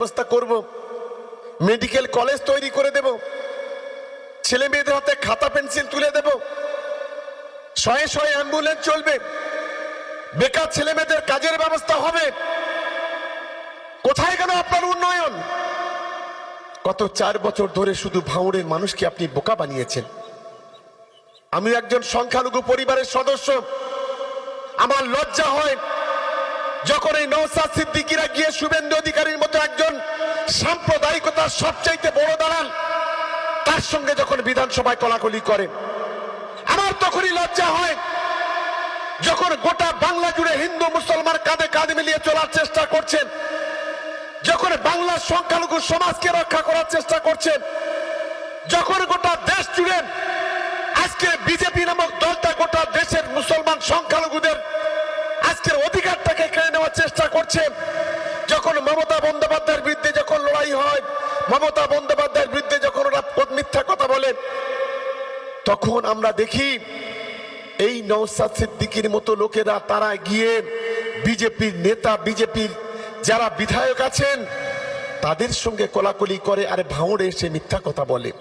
ব্যবস্থা করব। Medical college তৈরি করে দেব। ছেলে মেয়েদের হাতে খাতা পেন্সিল তুলে দেব। শয়ে শয়ে অ্যাম্বুলেন্স চলবে। বেকার ছেলে মেয়েদের কাজের ব্যবস্থা হবে। কোথায় গেল আপনার উন্নয়ন? গত চার বছর ধরে শুধু ভাঙড়ের মানুষকে আপনি বোকা বানিয়েছেন। আমি একজন সংখ্যালঘু পরিবারের সদস্য। আমার লজ্জা হয় যখন এই নৌসাদ সিদ্দিকিরা গিয়ে শুভেন্দু অধিকারীর সাম্প্রদায়িকতার সবচাইতে বড় দালাল তার সঙ্গে যখন বিধানসভায় কলাকলি করে আমার তখনই লজ্জা হয় যখন গোটা বাংলা জুড়ে হিন্দু মুসলমান কাঁধে কাঁধ মিলিয়ে চলার চেষ্টা করছেন, যখন বাংলার সংখ্যালঘু সমাজকে রক্ষা করার চেষ্টা করছেন, যখন গোটা দেশ জুড়ে আজকে বিজেপি নামক দলটা গোটা দেশের মুসলমান সংখ্যালঘুদের আজকের অধিকারটাকে কেড়ে নেওয়ার চেষ্টা করছে, যখন মমতা বন্দ্যোপাধ্যায়ের হয়। মমতা বন্দ্যোপাধ্যায়ের বিরুদ্ধে যখন ওরা মিথ্যা কথা বলেন তখন আমরা দেখি এই নৌসাদ সিদ্দিকির মতো লোকেরা, তারা গিয়ে বিজেপির নেতা, বিজেপির যারা বিধায়ক আছেন, তাদের সঙ্গে কোলাকুলি করে আর ভাঁড়ে এসে মিথ্যা কথা বলে।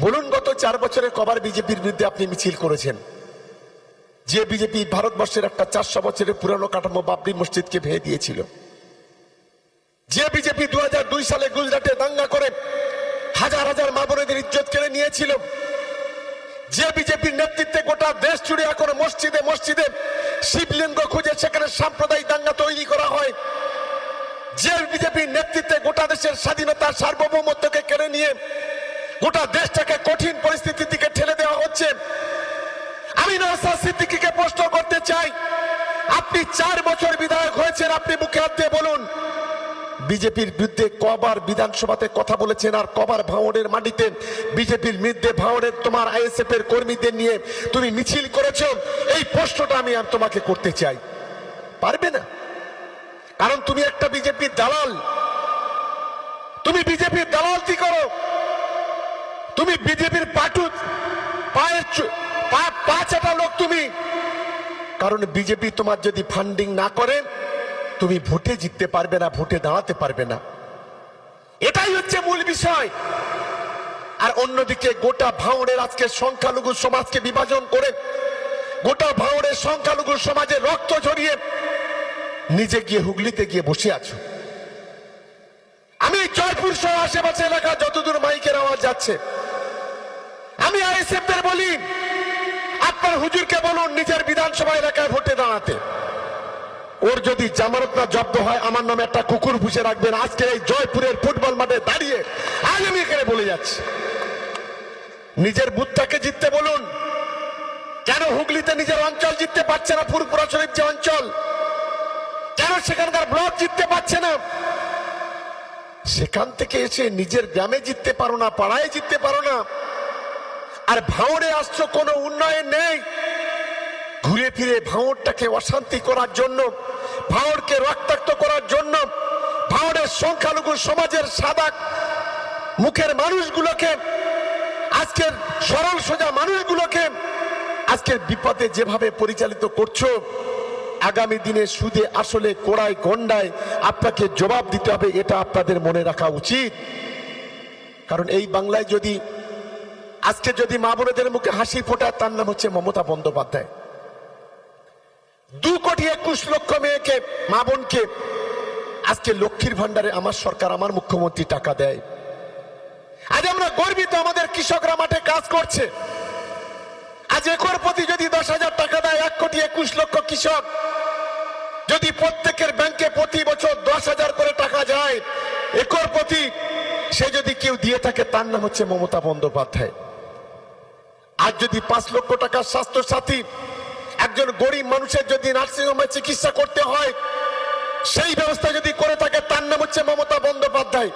বলুন, গত চার বছরে কবার বিজেপির বিরুদ্ধে আপনি মিছিল করেছেন? যে বিজেপি ভারতবর্ষের একটা চারশো বছরের পুরানো কাঠামো বাবরি মসজিদকে ভেঙে দিয়েছিল। যে বিজেপি দু দুই সালে গুজরাটে দাঙ্গা করে হাজার হাজার মা বোনেদের ইজ্জত কেড়ে নিয়েছিল, যে বিজেপির নেতৃত্বে গোটা দেশ জুড়ে এখন মসজিদে মসজিদে শিবলিঙ্গ খুঁজে সেখানে সাম্প্রদায়িক দাঙ্গা তৈরি করা হয়, যে বিজেপির নেতৃত্বে গোটা দেশের স্বাধীনতা সার্বভৌমত্বকে কেড়ে নিয়ে গোটা দেশটাকে কঠিন পরিস্থিতির দিকে ঠেলে দেওয়া হচ্ছে। আমি নওসাদ সিদ্দিকীকে প্রশ্ন করতে চাই, আপনি চার বছর বিধায়ক হয়েছেন, আপনি মুখে হাত দিয়ে বিজেপির বিরুদ্ধে কবার বিধানসভাতে কথা বলেছেন আর কবার ভাঙড়ের মাটিতে বিজেপির বিরুদ্ধে ভাঙড়ের তোমার আইএসএফ এর কর্মীদের নিয়ে তুমি মিছিল করেছ, এই প্রশ্নটা আমি আর তোমাকে করতে চাই। পারবে না? কারণ তুমি একটা বিজেপির দালাল। তুমি বিজেপির দালালতি করো? তুমি বিজেপির পাটু, পায়ের পা চাটা লোক তুমি। কারণ বিজেপি তোমার যদি ফান্ডিং না করে তুমি ভোটে জিততে পারবে না, ভোটে দাঁড়াতে পারবে না। এটাই হচ্ছে মূল বিষয়। আর অন্যদিকে গোটা ভাঙড়ের আজকে সংখ্যালঘু সমাজকে বিভাজন করে গোটা ভাঙড়ের সংখ্যালঘু সমাজে রক্ত ঝরিয়ে নিজে গিয়ে হুগলিতে গিয়ে বসে আছো। আমি জয়পুর সহ আশেপাশে এলাকা যতদূর মাইকের আওয়াজ যাচ্ছে, আমি আইএসএফ এর বলি, আপনার হুজুরকে বলুন নিজের বিধানসভা এলাকায় ভোটে দাঁড়াতে। ওর যদি জামানত না জব্দ হয়, আমার নামে একটা কুকুর পুষে রাখবেন। আজকে এই জয়পুরের ফুটবল মাঠে দাঁড়িয়ে আজ আমি এখানে বলে যাচ্ছি। নিজের বুথটাকে জিততে বলুন। কেন হুগলিতে নিজের অঞ্চল জিততে পারছে না ফুরপুরা শরীফ যে অঞ্চল? কেন সেখানকার ব্লক জিততে পারছে না? সেখান থেকে এসে নিজের গ্রামে জিততে পারো না, পাড়ায় জিততে পারো না। আর ভাঁড়ে আসছো কোনো উন্নয়ন? নেই ফিরে ভাঁড়টাকে অশান্তি করার জন্য ভাঁড়কে রক্তাক্ত করার জন্য ভাঁড়ের সংখ্যালঘু সমাজের সাদা মুখের মানুষগুলোকে, আজকের সরল সোজা মানুষগুলোকে আজকের বিপদে যেভাবে পরিচালিত করছ, আগামী দিনে সুদে আসলে কোড়ায় গন্ডায় আপনাকে জবাব দিতে হবে, এটা আপনাদের মনে রাখা উচিত। কারণ এই বাংলায় যদি, আজকে যদি মা বোনেদের মুখে হাসি ফোটায়, তার নাম হচ্ছে মমতা বন্দ্যোপাধ্যায়। দু কোটি একুশ লক্ষ মেয়েকে, মা বোনকে। আজকে লক্ষ্মীর ভান্ডারে আমার সরকার, আমার মুখ্যমন্ত্রী টাকা দেয়। আজ আমরা গর্বিত আমাদের কৃষকরা মাঠে কাজ করছে। আজ একর প্রতি যদি দশ হাজার টাকা দেয়, এক কোটি একুশ লক্ষ কৃষক। যদি প্রত্যেকের ব্যাংকে প্রতি বছর দশ হাজার করে টাকা যায়, একর প্রতি সে যদি কেউ দিয়ে থাকে, তার নাম হচ্ছে মমতা বন্দ্যোপাধ্যায়। আর যদি পাঁচ লক্ষ টাকার স্বাস্থ্য সাথী একজন গরিব মানুষের যদি নার্সিংহোমে চিকিৎসা করতে হয়, সেই ব্যবস্থা যদি করে থাকে, তার নাম হচ্ছে মমতা বন্দ্যোপাধ্যায়।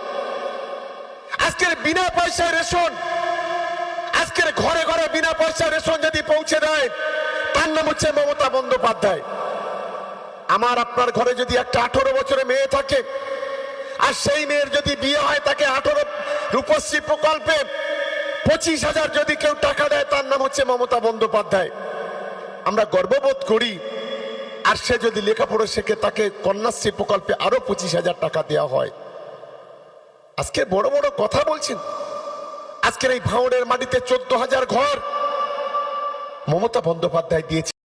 আজকের বিনা পয়সায় রেশন, আজকের ঘরে ঘরে বিনা পয়সায় রেশন যদি পৌঁছে দেয়, তার নাম হচ্ছে মমতা বন্দ্যোপাধ্যায়। আমার আপনার ঘরে যদি একটা আঠারো বছরের মেয়ে থাকে, আর সেই মেয়ের যদি বিয়ে হয়, তাকে আঠারো রূপশ্রী প্রকল্পে পঁচিশ হাজার যদি কেউ টাকা দেয়, তার নাম হচ্ছে মমতা বন্দ্যোপাধ্যায়। আমরা গর্ববোধ করি। আর সে যদি লেখাপড়া শেখে, তাকে কন্যাশ্রী প্রকল্পে আরও পঁচিশ হাজার টাকা দেওয়া হয়। আজকে বড় বড় কথা বলছেন। আজকের এই ভাঁড়ের মাটিতে চোদ্দ হাজার ঘর। মমতা বন্দ্যোপাধ্যায় দিয়েছে।